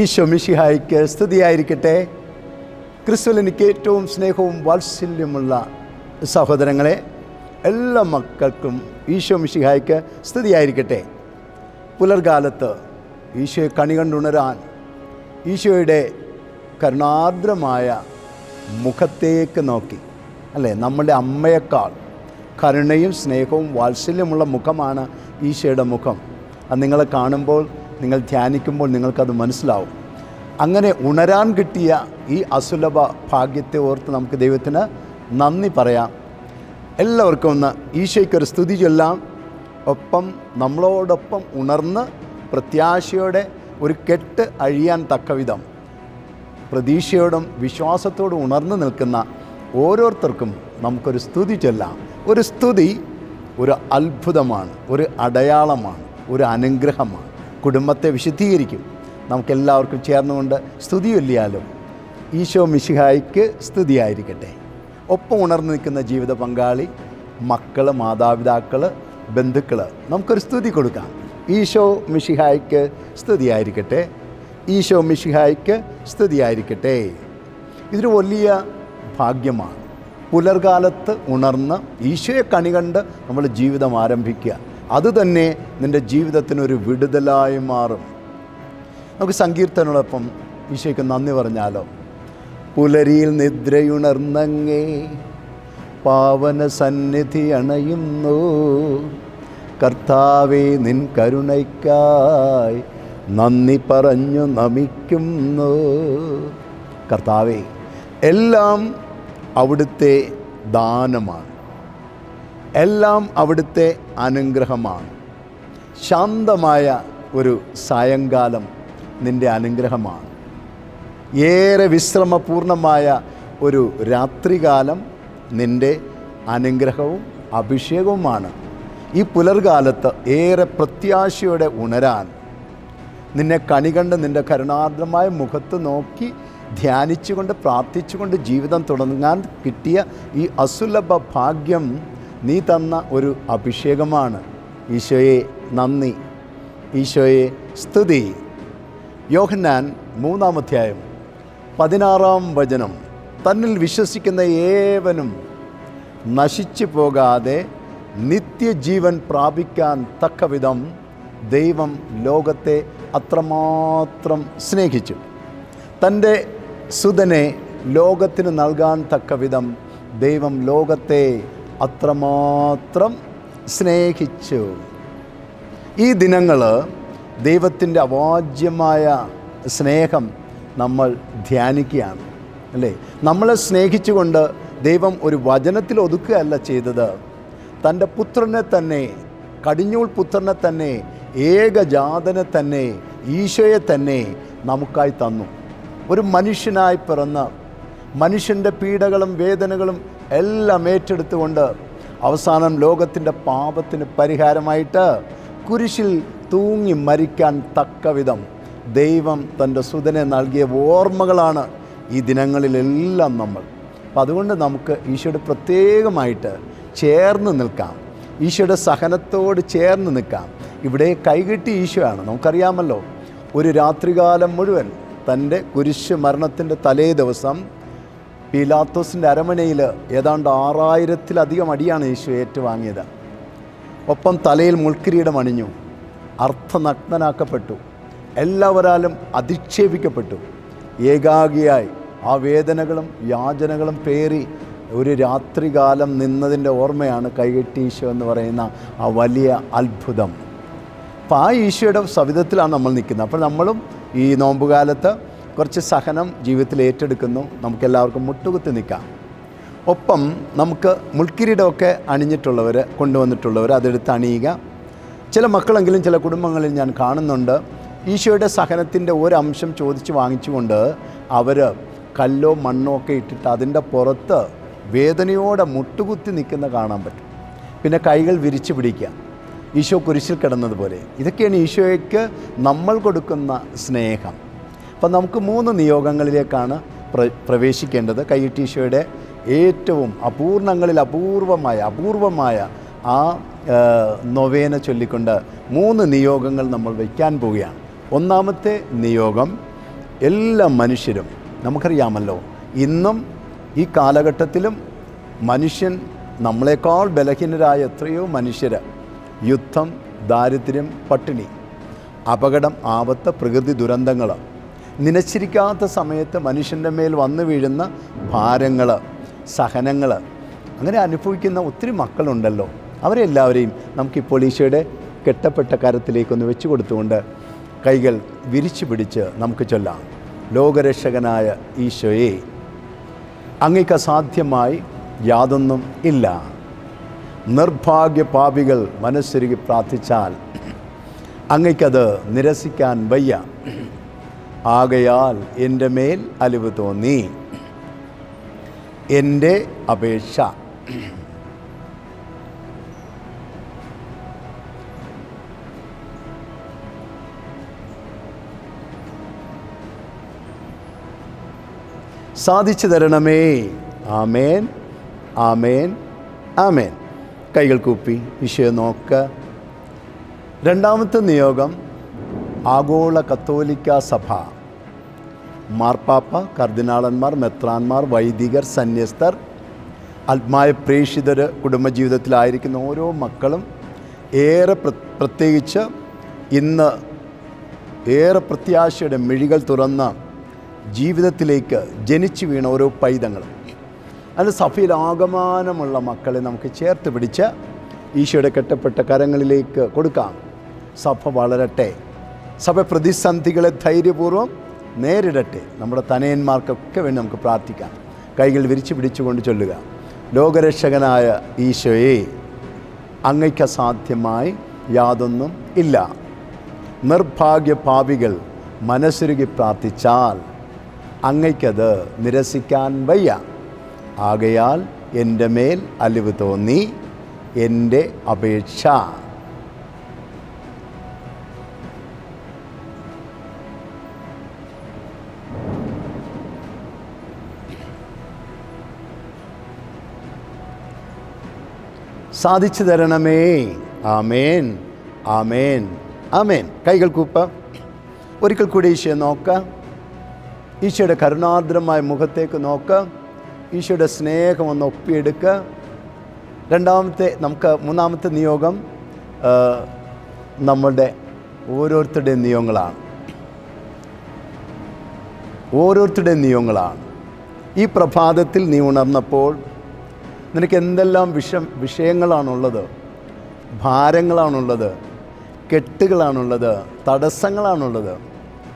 ഈശോ മിഷിഹായിക്ക് സ്തുതിയായിരിക്കട്ടെ. ക്രിസ്തുവിൽ എനിക്ക് ഏറ്റവും സ്നേഹവും വാത്സല്യമുള്ള സഹോദരങ്ങളെ എല്ലാ മക്കൾക്കും ഈശോ മിഷിഹായിക്ക് സ്തുതിയായിരിക്കട്ടെ. പുലർകാലത്ത് ഈശോയെ കണി കണ്ടുണരാൻ ഈശോയുടെ കരുണാർദ്രമായ മുഖത്തേക്ക് നോക്കി. അല്ലേ? നമ്മുടെ അമ്മയേക്കാൾ കരുണയും സ്നേഹവും വാത്സല്യമുള്ള മുഖമാണ് ഈശോയുടെ മുഖം. അത് നിങ്ങളെ കാണുമ്പോൾ നിങ്ങൾ ധ്യാനിക്കുമ്പോൾ നിങ്ങൾക്കത് മനസ്സിലാവും. അങ്ങനെ ഉണരാൻ കിട്ടിയ ഈ അസുലഭ ഭാഗ്യത്തെ ഓർത്ത് നമുക്ക് ദൈവത്തിന് നന്ദി പറയാം. എല്ലാവർക്കും ഒന്ന് ഈശോയ്ക്കൊരു സ്തുതി ചൊല്ലാം. ഒപ്പം നമ്മളോടൊപ്പം ഉണർന്ന് പ്രത്യാശയോടെ ഒരു കെട്ട് അഴിയാൻ തക്കവിധം. പ്രതീക്ഷയോടും വിശ്വാസത്തോടും ഉണർന്നു നിൽക്കുന്ന ഓരോരുത്തർക്കും നമുക്കൊരു സ്തുതി ചൊല്ലാം. ഒരു സ്തുതി ഒരു അത്ഭുതമാണ് ഒരു അടയാളമാണ് ഒരു അനുഗ്രഹമാണ്. കുടുംബത്തെ വിശുദ്ധീകരിക്കും. നമുക്കെല്ലാവർക്കും ചേർന്നുകൊണ്ട് സ്തുതി ചൊല്ലിയാലും ഈശോ മിശിഹായിക്ക് സ്തുതിയായിരിക്കട്ടെ. ഒപ്പം ഉണർന്നു നിൽക്കുന്ന ജീവിത പങ്കാളി മക്കൾ മാതാപിതാക്കൾ ബന്ധുക്കൾ നമുക്കൊരു സ്തുതി കൊടുക്കാം. ഈശോ മിഷിഹായ്ക്ക് സ്തുതിയായിരിക്കട്ടെ. ഈശോ മിഷിഹായ്ക്ക് സ്തുതിയായിരിക്കട്ടെ. ഇതൊരു വലിയ ഭാഗ്യമാണ്. പുലർകാലത്ത് ഉണർന്ന് ഈശോയെ കണി കണ്ട് നമ്മൾ ജീവിതം ആരംഭിക്കുക. അതുതന്നെ നിന്റെ ജീവിതത്തിനൊരു വിടുതലായി മാറും. നമുക്ക് സങ്കീർത്തനോടൊപ്പം ഈശോയ്ക്ക് നന്ദി പറഞ്ഞാലോ? പുലരിയിൽ നിദ്രയുണർന്നങ്ങേ പാവന സന്നിധി അണയുന്നു. കർത്താവെ നിൻ കരുണയ്ക്കായി നന്ദി പറഞ്ഞു നമിക്കുന്നു. കർത്താവെ എല്ലാം അവിടുത്തെ ദാനമാണ്. എല്ലാം അവിടുത്തെ അനുഗ്രഹമാണ്. ശാന്തമായ ഒരു സായങ്കാലം നിന്റെ അനുഗ്രഹമാണ്. ഏറെ വിശ്രമപൂർണമായ ഒരു രാത്രികാലം നിന്റെ അനുഗ്രഹവും അഭിഷേകവുമാണ്. ഈ പുലർകാലത്ത് ഏറെ പ്രത്യാശയോടെ ഉണരാൻ നിന്നെ കണികണ്ട് നിന്റെ കരുണാർദ്രമായ മുഖത്ത് നോക്കി ധ്യാനിച്ചുകൊണ്ട് പ്രാർത്ഥിച്ചുകൊണ്ട് ജീവിതം തുടങ്ങാൻ കിട്ടിയ ഈ അസുലഭ ഭാഗ്യം നീ തന്ന ഒരു അഭിഷേകമാണ്. ഈശോയെ നന്ദി. ഈശോയെ സ്തുതി. യോഹന്നാൻ മൂന്നാം അധ്യായം പതിനാറാം വചനം. തന്നിൽ വിശ്വസിക്കുന്ന ഏവനും നശിച്ചു പോകാതെ നിത്യജീവൻ പ്രാപിക്കാൻ തക്കവിധം ദൈവം ലോകത്തെ അത്രമാത്രം സ്നേഹിച്ചു. തന്റെ സുതനെ ലോകത്തിന് നൽകാൻ തക്കവിധം ദൈവം ലോകത്തെ അത്രമാത്രം സ്നേഹിച്ചു. ഈ ദിനങ്ങൾ ദൈവത്തിന്റെ അവാജ്യമായ സ്നേഹം നമ്മൾ ധ്യാനിക്കുകയാണ് അല്ലേ? നമ്മളെ സ്നേഹിച്ചുകൊണ്ട് ദൈവം ഒരു വചനത്തിൽ ഒതുക്കുകയല്ല ചെയ്തത്. തന്റെ പുത്രനെ തന്നെ കടിഞ്ഞൂൾ പുത്രനെ തന്നെ ഏകജാതനെ തന്നെ ഈശോയെ തന്നെ നമുക്കായി തന്നു. ഒരു മനുഷ്യനായി പിറന്ന മനുഷ്യന്റെ പീഡകളും വേദനകളും എല്ലാം ഏറ്റെടുത്തുകൊണ്ട് അവസാനം ലോകത്തിന്റെ പാപത്തിന് പരിഹാരമായിട്ട് കുരിശിൽ തൂങ്ങി മരിക്കാൻ തക്കവിധം ദൈവം തന്റെ സുതനെ നൽകിയ ഓർമ്മകളാണ് ഈ ദിനങ്ങളിലെല്ലാം നമ്മൾ. അപ്പം അതുകൊണ്ട് നമുക്ക് ഈശോയുടെ പ്രത്യേകമായിട്ട് ചേർന്ന് നിൽക്കാം. ഈശോയുടെ സഹനത്തോട് ചേർന്ന് നിൽക്കാം. ഇവിടെ കൈകെട്ടി ഈശോയാണ്. നമുക്കറിയാമല്ലോ ഒരു രാത്രികാലം മുഴുവൻ തന്റെ കുരിശ് മരണത്തിന്റെ തലേ ദിവസം പീലാത്തോസിന്റെ അരമനയിൽ ഏതാണ്ട് ആറായിരത്തിലധികം അടിയാണ് യേശു ഏറ്റുവാങ്ങിയത്. ഒപ്പം തലയിൽ മുൾക്കിരീടം അണിഞ്ഞു. അർത്ഥനഗ്നനാക്കപ്പെട്ടു. എല്ലാവരാലും അധിക്ഷേപിക്കപ്പെട്ടു. ഏകാഗിയായി. ആ വേദനകളും യാചനകളും പേറി ഒരു രാത്രികാലം നിന്നതിന്റെ ഓർമ്മയാണ് കൈകെട്ടി ഈശോ എന്ന് പറയുന്ന ആ വലിയ അത്ഭുതം. അപ്പോൾ ആ ഈശോയുടെ സവിധത്തിലാണ് നമ്മൾ നിൽക്കുന്നത്. അപ്പോൾ നമ്മളും ഈ നോമ്പുകാലത്ത് കുറച്ച് സഹനം ജീവിതത്തിൽ ഏറ്റെടുക്കുന്നു. നമുക്കെല്ലാവർക്കും മുട്ടുകുത്തി നിൽക്കാം. ഒപ്പം നമുക്ക് മുൾക്കിരീടമൊക്കെ അണിഞ്ഞിട്ടുള്ളവർ കൊണ്ടുവന്നിട്ടുള്ളവർ അതെടുത്ത് അണിയുക. ചില മക്കളെങ്കിലും ചില കുടുംബങ്ങളിൽ ഞാൻ കാണുന്നുണ്ട്. ഈശോയുടെ സഹനത്തിന്റെ ഒരംശം ചോദിച്ച് വാങ്ങിച്ചുകൊണ്ട് അവർ കല്ലോ മണ്ണോ ഒക്കെ ഇട്ടിട്ട് അതിന്റെ പുറത്ത് വേദനയോടെ മുട്ടുകുത്തി നിൽക്കുന്ന കാണാൻ പറ്റും. പിന്നെ കൈകൾ വിരിച്ചു പിടിക്കുക. ഈശോ കുരിശിൽ കിടന്നതുപോലെ. ഇതൊക്കെയാണ് ഈശോയ്ക്ക് നമ്മൾ കൊടുക്കുന്ന സ്നേഹം. അപ്പം നമുക്ക് മൂന്ന് നിയോഗങ്ങളിലേക്കാണ് പ്ര പ്രവേശിക്കേണ്ടത്. കൈയിട്ടീശോയുടെ ഏറ്റവും അപൂർണങ്ങളിൽ അപൂർവമായ അപൂർവമായ ആ നൊവേന ചൊല്ലിക്കൊണ്ട് മൂന്ന് നിയോഗങ്ങൾ നമ്മൾ വയ്ക്കാൻ പോവുകയാണ്. ഒന്നാമത്തെ നിയോഗം എല്ലാ മനുഷ്യരും നമുക്കറിയാമല്ലോ ഇന്നും ഈ കാലഘട്ടത്തിലും മനുഷ്യൻ നമ്മളെക്കാൾ ബലഹീനരായ എത്രയോ മനുഷ്യർ യുദ്ധം ദാരിദ്ര്യം പട്ടിണി അപകടം ആപത്ത് പ്രകൃതി ദുരന്തങ്ങൾ നിനച്ചിരിക്കാത്ത സമയത്ത് മനുഷ്യന്റെ മേൽ വന്നു വീഴുന്ന ഭാരങ്ങൾ സഹനങ്ങൾ അങ്ങനെ അനുഭവിക്കുന്ന ഒത്തിരി മക്കളുണ്ടല്ലോ. അവരെല്ലാവരെയും നമുക്കിപ്പോൾ ഈശോയുടെ കെട്ടപ്പെട്ട കരത്തിലേക്കൊന്ന് വെച്ചു കൊടുത്തുകൊണ്ട് കൈകൾ വിരിച്ചു പിടിച്ച് നമുക്ക് ചൊല്ലാം. ലോകരക്ഷകനായ ഈശോയെ അങ്ങേക്ക് അസാധ്യമായി യാതൊന്നും ഇല്ല. നിർഭാഗ്യ പാപികൾ മനസ്സൊരുക്കി പ്രാർത്ഥിച്ചാൽ അങ്ങയ്ക്കത് നിരസിക്കാൻ വയ്യ. ആകയാൽ എന്റെ മേൽ അലിവ് തോന്നി. എന്റെ അപേക്ഷ. സാധിച്ചു തരണമേ. ആമേൻ. ആമേൻ. ആമേൻ. കൈകൾ കൂപ്പി ഈശോയെ നോക്ക. രണ്ടാമത്തെ നിയോഗം ആഗോള കത്തോലിക്ക സഭ. മാർപ്പാപ്പ കർദിനാളന്മാർ മെത്രാന്മാർ വൈദികർ സന്യസ്തർ ആത്മായ പ്രേക്ഷിതർ കുടുംബജീവിതത്തിലായിരിക്കുന്ന ഓരോ മക്കളും ഏറെ പ്ര- പ്രത്യേകിച്ച് ഇന്ന് ഏറെ പ്രത്യാശയുടെ മിഴികൾ തുറന്ന ജീവിതത്തിലേക്ക് ജനിച്ചു വീണ ഓരോ പൈതങ്ങളും. അതിന് സഭയിൽ ആഗമാനമുള്ള മക്കളെ നമുക്ക് ചേർത്ത് പിടിച്ച് ഈശോയുടെ കെട്ടപ്പെട്ട കരങ്ങളിലേക്ക് കൊടുക്കാം. സഭ വളരട്ടെ. സഭ പ്രതിസന്ധികളെ ധൈര്യപൂർവം നേരിടട്ടെ. നമ്മുടെ തനയന്മാർക്കൊക്കെ വേണ്ടി നമുക്ക് പ്രാർത്ഥിക്കാം. കൈകൾ വിരിച്ചു പിടിച്ചുകൊണ്ട് ചൊല്ലുക. ലോകരക്ഷകനായ ഈശോയെ അങ്ങയ്ക്ക് അസാധ്യമായി യാതൊന്നും ഇല്ല. നിർഭാഗ്യ പാപികൾ മനസ്സുരുകി പ്രാർത്ഥിച്ചാൽ അങ്ങയ്ക്കത് നിരസിക്കാൻ വയ്യ. ആകയാൽ എന്റെ മേൽ അലിവ് തോന്നി എന്റെ അപേക്ഷ സാധിച്ചു തരണമേ. ആമേൻ. ആമേൻ. ആമേൻ. കൈകൾ കൂപ്പ. ഒരിക്കൽ കൂടി ഈശോയെ നോക്ക. ഈശോയുടെ കരുണാർദ്രമായ മുഖത്തേക്ക് നോക്ക. ഈശോയുടെ സ്നേഹം ഒന്ന് ഒപ്പിയെടുക്കുക രണ്ടാമത്തെ നമുക്ക് മൂന്നാമത്തെ നിയോഗം നമ്മളുടെ ഓരോരുത്തരുടെയും നിയോഗങ്ങളാണ്. ഓരോരുത്തരുടെയും നിയോഗങ്ങളാണ്. ഈ പ്രഭാതത്തിൽ നീ ഉണർന്നപ്പോൾ നിനക്ക് എന്തെല്ലാം വിഷം വിഷയങ്ങളാണുള്ളത്? ഭാരങ്ങളാണുള്ളത്? കെട്ടുകളാണുള്ളത്? തടസ്സങ്ങളാണുള്ളത്?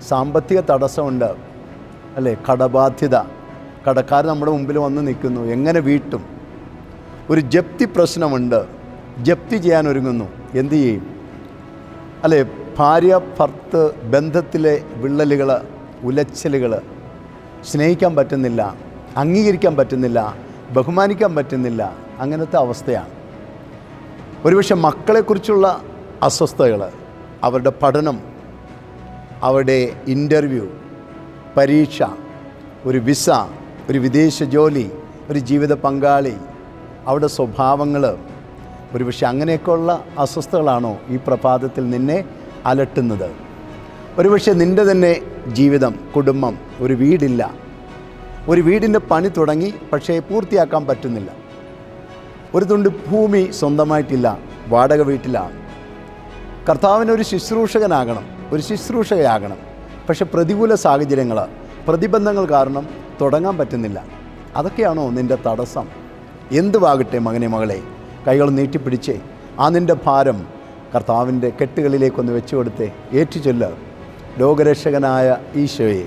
സാമ്പത്തിക തടസ്സമുണ്ട്. അല്ലേ? കടബാധ്യത. കടക്കാർ നമ്മുടെ മുമ്പിൽ വന്ന് നിൽക്കുന്നു. എങ്ങനെ വീട്ടും? ഒരു ജപ്തി പ്രശ്നമുണ്ട്. ജപ്തി ചെയ്യാൻ ഒരുങ്ങുന്നു. എന്തു ചെയ്യും? അല്ലേ? ഭാര്യ ഭർത്ത് ബന്ധത്തിലെ വിള്ളലുകൾ ഉലച്ചിലുകൾ സ്നേഹിക്കാൻ പറ്റുന്നില്ല അംഗീകരിക്കാൻ പറ്റുന്നില്ല ബഹുമാനിക്കാൻ പറ്റുന്നില്ല അങ്ങനത്തെ അവസ്ഥയാണ്. ഒരുപക്ഷെ മക്കളെക്കുറിച്ചുള്ള അസ്വസ്ഥതകൾ അവരുടെ പഠനം അവരുടെ ഇന്റർവ്യൂ പരീക്ഷ ഒരു വിസ ഒരു വിദേശ ജോലി ഒരു ജീവിത പങ്കാളി അവരുടെ സ്വഭാവങ്ങൾ ഒരുപക്ഷെ അങ്ങനെയൊക്കെയുള്ള അസ്വസ്ഥതകളാണോ ഈ പ്രഭാതത്തിൽ നിന്നെ അലട്ടുന്നത്? ഒരുപക്ഷെ നിന്റെ തന്നെ ജീവിതം കുടുംബം ഒരു വീടില്ല. ഒരു വീടിന്റെ പണി തുടങ്ങി പക്ഷേ പൂർത്തിയാക്കാൻ പറ്റുന്നില്ല. ഒരു തുണ്ട് ഭൂമി സ്വന്തമായിട്ടില്ല വാടക വീട്ടിലാണ്. കർത്താവിനൊരു ശുശ്രൂഷകനാകണം ഒരു ശുശ്രൂഷകയാകണം. പക്ഷെ പ്രതികൂല സാഹചര്യങ്ങൾ പ്രതിബന്ധങ്ങൾ കാരണം തുടങ്ങാൻ പറ്റുന്നില്ല. അതൊക്കെയാണോ നിന്റെ തടസ്സം? എന്തുവാകട്ടെ മകനെ മകളെ? കൈകൾ നീട്ടിപ്പിടിച്ചേ ആ നിന്റെ ഭാരം കർത്താവിന്റെ കെട്ടുകളിലേക്കൊന്ന് വെച്ചു കൊടുത്ത് ഏറ്റുചൊല്ല. ലോകരക്ഷകനായ ഈശോയെ.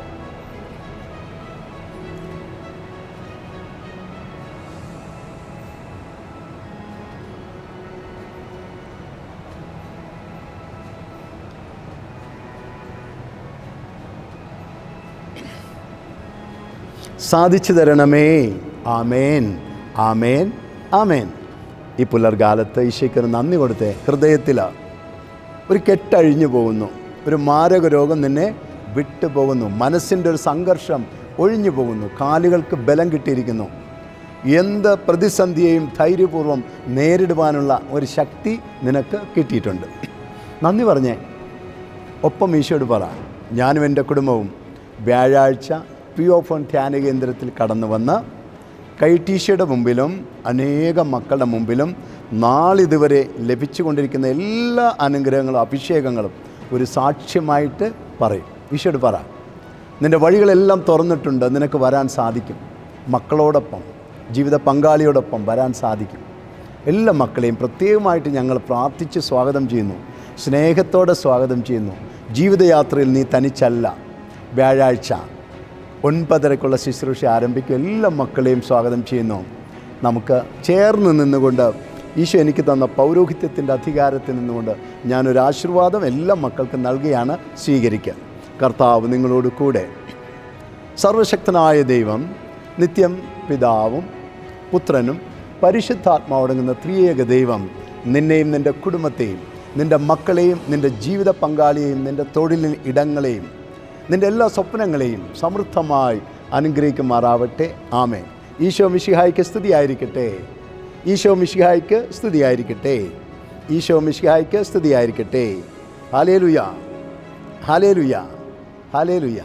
സാധിച്ചു തരണമേ. ആമേൻ. ആമേൻ. ആമേൻ. ഈ പുലർകാലത്ത് ഈശോയ്ക്കൊരു നന്ദി കൊടുത്തേ. ഹൃദയത്തിൽ ഒരു കെട്ടഴിഞ്ഞു പോകുന്നു. ഒരു മാരക രോഗം നിന്നെ വിട്ടുപോകുന്നു മനസ്സിന്റെ ഒരു സംഘർഷം ഒഴിഞ്ഞു പോകുന്നു. കാലുകൾക്ക് ബലം കിട്ടിയിരിക്കുന്നു. എന്ത് പ്രതിസന്ധിയെയും ധൈര്യപൂർവം നേരിടുവാനുള്ള ഒരു ശക്തി നിനക്ക് കിട്ടിയിട്ടുണ്ട്. നന്ദി പറഞ്ഞേ. ഒപ്പം ഈശോയോട് പറ. ഞാനും എന്റെ കുടുംബവും വ്യാഴാഴ്ച പി ഒ ഫോൺ ധ്യാന കേന്ദ്രത്തിൽ കടന്നു വന്ന് കൈട്ടീശയുടെ മുമ്പിലും അനേകം മക്കളുടെ മുമ്പിലും നാളിതുവരെ ലഭിച്ചുകൊണ്ടിരിക്കുന്ന എല്ലാ അനുഗ്രഹങ്ങളും അഭിഷേകങ്ങളും ഒരു സാക്ഷ്യമായിട്ട് പറയും. ഈശോട് പറ നിന്റെ വഴികളെല്ലാം തുറന്നിട്ടുണ്ട് നിനക്ക് വരാൻ സാധിക്കും. മക്കളോടൊപ്പം ജീവിത പങ്കാളിയോടൊപ്പം വരാൻ സാധിക്കും. എല്ലാ മക്കളെയും പ്രത്യേകമായിട്ട് ഞങ്ങൾ പ്രാർത്ഥിച്ച് സ്വാഗതം ചെയ്യുന്നു. സ്നേഹത്തോടെ സ്വാഗതം ചെയ്യുന്നു. ജീവിതയാത്രയിൽ നീ തനിച്ചല്ല. വ്യാഴാഴ്ച ഒൻപതരക്കുള്ള ശുശ്രൂഷ ആരംഭിക്കും. എല്ലാ മക്കളെയും സ്വാഗതം ചെയ്യുന്നു. നമുക്ക് ചേർന്ന് നിന്നുകൊണ്ട് ഈശോ എനിക്ക് തന്ന പൗരോഹിത്യത്തിന്റെ അധികാരത്തിൽ നിന്നുകൊണ്ട് ഞാനൊരു ആശീർവാദം എല്ലാ മക്കൾക്കും നൽകുകയാണ് സ്വീകരിക്കുക കർത്താവ് നിങ്ങളോട് കൂടെ. സർവശക്തനായ ദൈവം നിത്യം പിതാവും പുത്രനും പരിശുദ്ധാത്മാവടങ്ങുന്ന ത്രിയേക ദൈവം നിന്നെയും നിന്റെ കുടുംബത്തെയും നിന്റെ മക്കളെയും നിന്റെ ജീവിത പങ്കാളിയെയും നിന്റെ തൊഴിലിൽ ഇടങ്ങളെയും നിന്റെ എല്ലാ സ്വപ്നങ്ങളെയും സമൃദ്ധമായി അനുഗ്രഹിക്കുമാറാവട്ടെ. ആമേ ഈശോ മിഷിഹായ്ക്ക് സ്തുതിയായിരിക്കട്ടെ. ഈശോ മിഷിഹായ്ക്ക് സ്തുതിയായിരിക്കട്ടെ. ഈശോ മിഷിഹായ്ക്ക് സ്തുതിയായിരിക്കട്ടെ. ഹാലേലുയ. ഹാലേലുയ. ഹാലേലുയ.